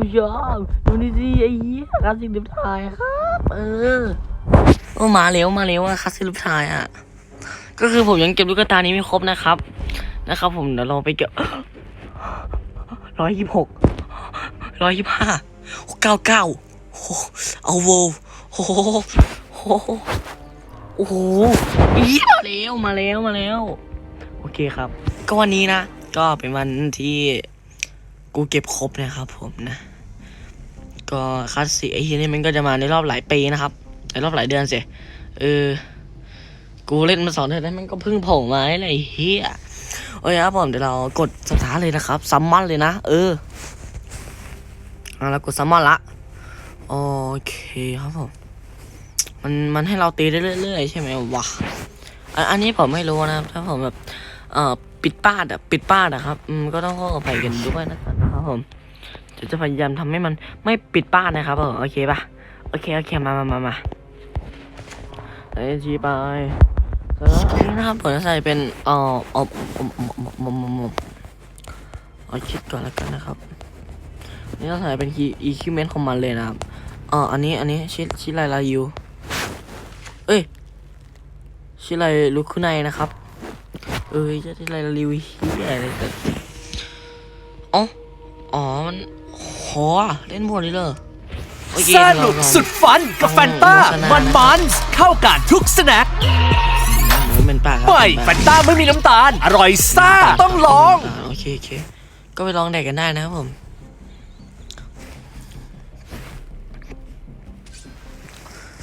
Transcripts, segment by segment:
ผู้ชมดูนี่สิไอ้เหี้ยคลาสสิกลิฟทายครับ เออโอ้มาเร็วมาเร็วอะคลาสสิกลิฟทายอะก็คือผมยังเก็บลูกตานี้ไม่ครบนะครับ นะครับ ผมเดี๋ยวเราไปเก็บร้อยยี่สิบหกร้อยยี่สิบห้าเก้าเก้าเอาโวโอ้โหโอ้โหโอ้โหเยี่ยมาแล้วมาแล้วมาแล้ว โอเคครับ ก็วันนี้นะ ก็เป็นวันที่กูเก็บครบนะครับผมนะ ก็คลาสสิกไอ้เฮียนี่มันก็จะมาในรอบหลายปีนะครับในรอบหลายเดือนสิเออกูเล่นมาสองเดือนแล้วมันก็เพิ่งโผล่มาไอ้เฮียโอเคครับผมเดี๋ยวเรากดสตาร์เลยนะครับซัมมอนเลยนะเออเอาเรากดซัมมอนละโอเคครับผมมันมันให้เราตีได้เรื่อยๆใช่ไหมวะอันอันนี้ผมไม่รู้นะครับถ้าผมแบบเอ่อปิดป้าดอะปิดป้าดอะครับอืมก็ต้องขออภัยกันด้วยนะครับผม ดี๋ยวจะพยายามทำให้มันไม่ปิดป้าดนะครับผมโอเคปะโอเคโอเคมามามามาไอ้จีไปแล้วอันนี้นะครับผมจะใส่เป็นเอ่อเอ่อเอ่อเอ่อเอ่ออ่ออ่ออาคิดก่อนแล้วกันนะครับนี่เราใส่เป็นคีย์ equipment ของมันเลยนะครับเอ่ออันนี้อันนี้ชิชิไลลายูเอ้ยชิไลลูคุไนนะครับ เอ้ยจะได้อะไรรีวิวเฮียอะไรแต่อ๋ออ๋อมัน หเล่นหมดเลยเลยโอเคสนุกเยวเราสุดฟันกับแฟนต้าลองมันมันเข้ากันทุกสแน็คลองเป็นปากครับใหม่เป็นแฟปากนต้าไม่มีน้ำตาล อร่อยซ่าต้องลองาโอเคโอเคก็ไปลองแดกกันได้นะครับผม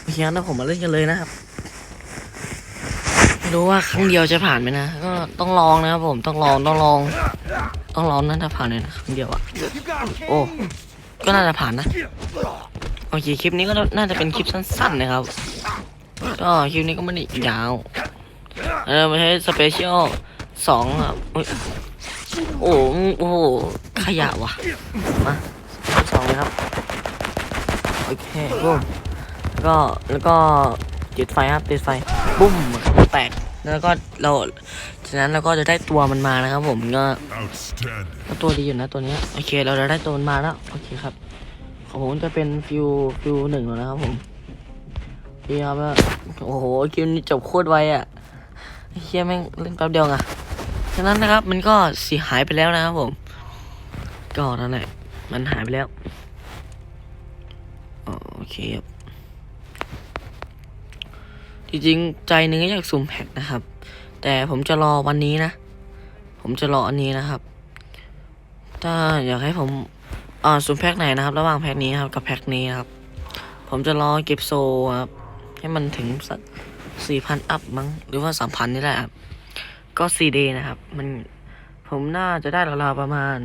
โอเคงั้นผมมาเล่นกันเลยนะครับไม่รู้ว่าครั้งเดียวจะผ่านไหมนะ ก็ต้องลองนะครับผมต้องลองต้องลอง ต้องลองนะถ้าผ่านเลยนะครั้งเดียวอะ โอ้ ก็น่าจะผ่านนะ โอเค คลิปนี้ก็น่าจะเป็นคลิปสั้นๆนะครับ ก็คลิปนี้ก็ไม่ได้ยาวเออไม่ใช่สเปเชียลสองอะอุ๊ยโอ้โหโอ้โห ขยะว่ะ มาสองเลยครับ โอเคบุ้มแล้วก็แล้วก็ติดไฟครับติดไฟบุ้มแตกแล้วก็เรา จากนั้นเราก็จะได้ตัวมันมานะครับ ผมก็ Outstanding. ก็ตัวดีอยู่นะตัวเนี้ยโอเค เราจะได้ตัวมันมาแล้วโอเคครับของผมจะเป็นฟิวฟิวหนึ่งแล้วนะครับผมพี่ครับว่าโอ้โหเกมนี้จบโคตรไวอะไอ้เฮียแม่งเล่นแป๊บเดียวไงฉะนั้นนะครับ มันก็เสียหายไปแล้วนะครับผม ก็นั่นแหละมันหายไปแล้วอ๋อโอเคครับจริงๆใจหนึงก็อยากสุ่มแพ็กนะครับ แต่ผมจะรอวันนี้นะ ผมจะรออันนี้นะครับ ถ้าอยากให้ผมอ่าสุ่มแพ็กไหนนะครับ ระหว่างแพ็กนี้ครับกับแพ็กนี้นะครับ ผมจะรอเก็บโซครับ ให้มันถึงสักสี่พันอัพมั้งหรือว่าสามพันนี่แหละครับ ก็ซีเดนะครับ มันผมน่าจะได้ราวๆประมาณ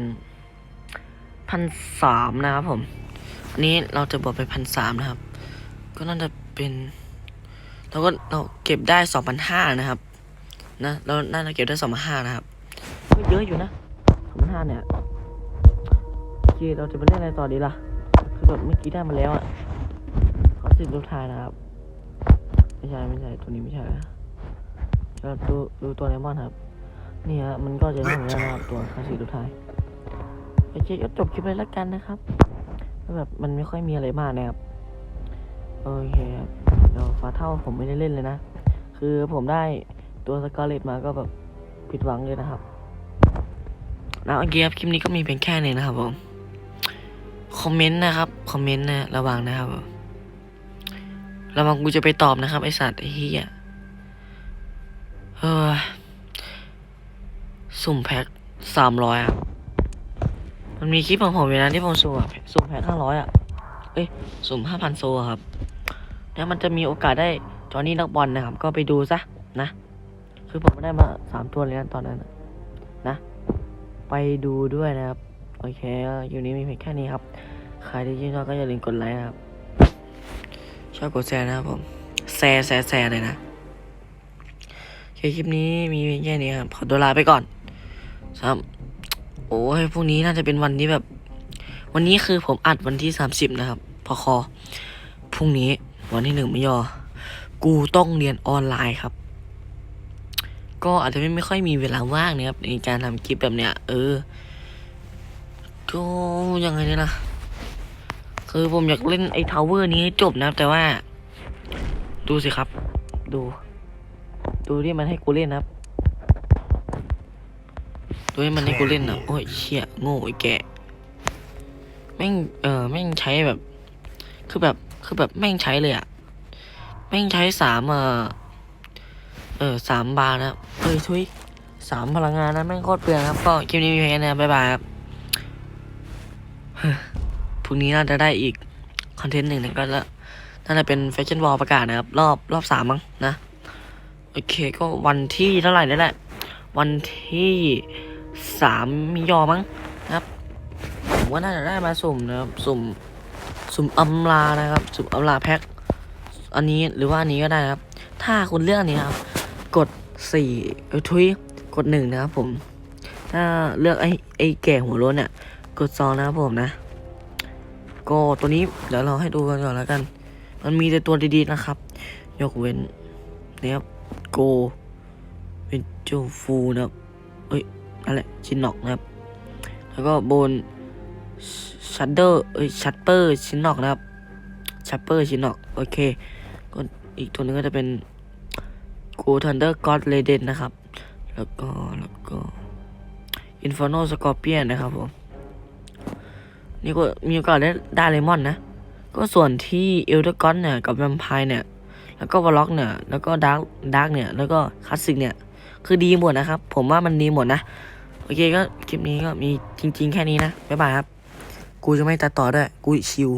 พันสามนะครับผม อันนี้เราจะบวกไปพันสามนะครับ ก็น่าจะเป็นเราก็เราเก็บได้สองพันห้านะครับ นะเราน่าจะเก็บได้สองพันห้านะครับก็เยอะอยู่นะสองพันห้าเนี่ยโอเคเราจะไปเล่นอะไรต่อดีล่ะคือแบบเมื่อกี้ได้มาแล้วอะเขาสิบลูกทายนะครับ ไม่ใช่ไม่ใช่ตัวนี้ไม่ใช่เราดูดูตัวเลมอนครับนี่ฮะมันก็จะได้เหมือนกันนะครับตัวคาสิลูกทายโอเคก็จบคลิปเลยละกันนะครับแล้วแบบมันไม่ค่อยมีอะไรมากนะครับโอเคครับเดี๋ยวฟ้าเท่าผมไม่ได้เล่นเลยนะ คือผมได้ ตัวสกอเลตมาก็แบบผิดหวังเลยนะครับแล้วโอเคครับคลิปนี้ก็มีเพียงแค่นี้นะครับผมคอมเมนต์นะครับคอมเมนต์นะระวังนะครับระวังกูจะไปตอบนะครับไอสัตว์ไอเฮียเฮ้ยสุ่มแพ็คสามร้อยอะมันมีคลิปของผมอยู่นะที่ผมสุ่มอะสุ่มแพ็คห้าร้อยอะเอ้ยสุ่มห้าพันโซครับแล้วมันจะมีโอกาสได้จอห์นี่นักบอลนะครับ ก็ไปดูซะนะ คือผมได้มาสามตัวเลยนะตอนนั้นนะ ไปดูด้วยนะครับ โอเค อยู่นี้มีเพียงแค่นี้ครับ ใครที่ชื่นชอบก็อย่าลืมกดไลค์นะครับ ชอบกดแชร์นะครับผม แชร์แชร์แชร์เลยนะโอเคคลิปนี้มีเพียงแค่นี้ครับ ขอตัวลาไปก่อนครับ โอ้ยพรุ่งนี้น่าจะเป็นวันที่แบบ วันนี้คือผมอัดวันที่สามสิบนะครับ พอคอ พรุ่งนี้วันที่หนึ่งไม่ยอ กูต้องเรียนออนไลน์ครับ ก็อาจจะไม่ไม่ค่อยมีเวลาว่างนะครับในการทำคลิปแบบเนี้ย เออก็ยังไงเนี่ยนะคือผมอยากเล่นไอ้ทาวเวอร์นี้ให้จบนะครับแต่ว่า ดูสิครับ ดู ดูที่มันให้กูเล่นนะครับดูให้มันให้กูเล่นอะโอ้ยเชี่ยโง่ไอ้แกแม่งเออแม่งใช้แบบ คือแบบคือแบบแม่งใช้เลยอะแม่งใช้สามเออ ออสามบาร์นะครับเอ้ยทุยสามพลังงานนะแม่งโคตรเปลืองครับ ก็คลิปนี้มีเพียงแค่นี้นะบ๊ายบายครับพรุ่งนี้น่าจะได้อีกคอนเทนต์หนึ่งนะก็แล้วน่าจะเป็นแฟชั่นวอลประกาศนะครับ รอบรอบสามมั้งนะ โอเคก็วันที่เท่าไหร่นี่แหละ วันที่สามมียอมั้งนะครับผมว่าน่าจะได้มาสุ่มนะครับ สุ่มสุ่มอำลานะครับ สุ่มอำลาแพ็คอันนี้หรือว่าอันนี้ก็ได้ครับ ถ้าคุณเลือกอันนี้ครับ กดสี่เออทุยกดหนึ่งนะครับผม ถ้าเลือกไอ้ไอ้แก่หัวโล้นเนี่ยกดสองนะครับผมนะ ก็ตัวนี้เดี๋ยวเราให้ดูกันก่อนแล้วกัน มันมีแต่ตัวดีๆนะครับ ยกเว้นนี่ครับโกเป็นโจฟูนะครับเอ้ยนั่นแหละชินนอกนะครับ แล้วก็โบนชัดเดอร์เอ้ยชัตเปอร์ชินนอกนะครับชัปเปอร์ชินนอกโอเคก็อีกตัวหนึงก็จะเป็น กูทันเดอร์ก็อดเลเดนนะครับ แล้วก็ แล้วก็อินฟ r โนสกอร์เปียนนะครับผม นี่ก็มีโอกาสได้ได้เลมอนนะ ก็ส่วนที่เอลเดอร์ก็อนเนี่ย กับแวมไพร์เนี่ย แล้วก็วอลล็อกเนี่ย แล้วก็ดาร์กดาร์กเนี่ย แล้วก็คลาสสิกเนี่ย คือดีหมดนะครับ ผมว่ามันดีหมดนะ โอเคก็คลิปนี้ก็มีจริง ๆ แค่นี้นะ บ๊ายบายครับ กูจะไม่ตัดต่อด้วย กูชิว